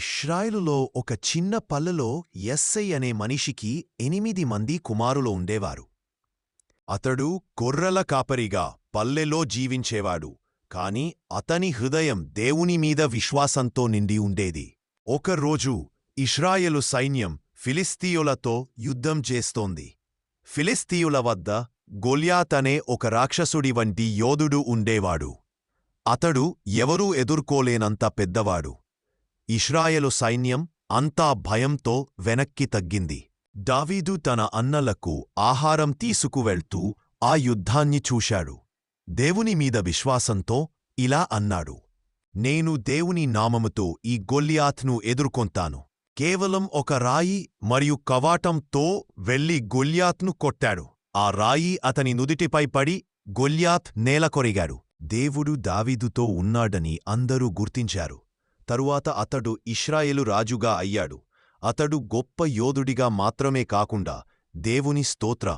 ఇష్రాయిలులో ఒక చిన్న పల్లెలో ఎస్ఐ అనే మనిషికి ఎనిమిది మంది కుమారులు ఉండేవారు. అతడు గొర్రెల కాపరిగా పల్లెలో జీవించేవాడు కాని అతని హృదయం దేవుని మీద విశ్వాసంతో నిండి ఉండేది. ఒకరోజు ఇష్రాయెలు సైన్యం ఫిలిస్తీయులతో యుద్ధం చేస్తోంది. ఫిలిస్తీయుల వద్ద గొల్యాత్ అనే ఒక రాక్షసుడి వంటి యోధుడు ఉండేవాడు. అతడు ఎవరూ ఎదుర్కోలేనంత పెద్దవాడు. ఇష్రాయెలు సైన్యం అంతా భయంతో వెనక్కి తగ్గింది. దావీదు తన అన్నలకు ఆహారం తీసుకువెళ్తూ ఆ యుద్ధాన్ని చూశాడు. దేవుని మీద విశ్వాసంతో ఇలా అన్నాడు. నేను దేవుని నామముతో ఈ గొల్లియాత్ను ఎదుర్కొంతాను కేవలం ఒక రాయి మరియు కవాటంతో వెళ్ళి గొల్యాత్ను కొట్టాడు. ఆ రాయి అతని నుదిటిపై పడి గొల్యాత్ నేలకొరిగాడు దేవుడు దావీదుతో ఉన్నాడని అందరూ గుర్తించారు. తరువాత అతడు ఇష్రాయేలు రాజుగా అయ్యాడు. అతడు గొప్ప యోధుడిగా మాత్రమే కాకుండా దేవుని స్తోత్ర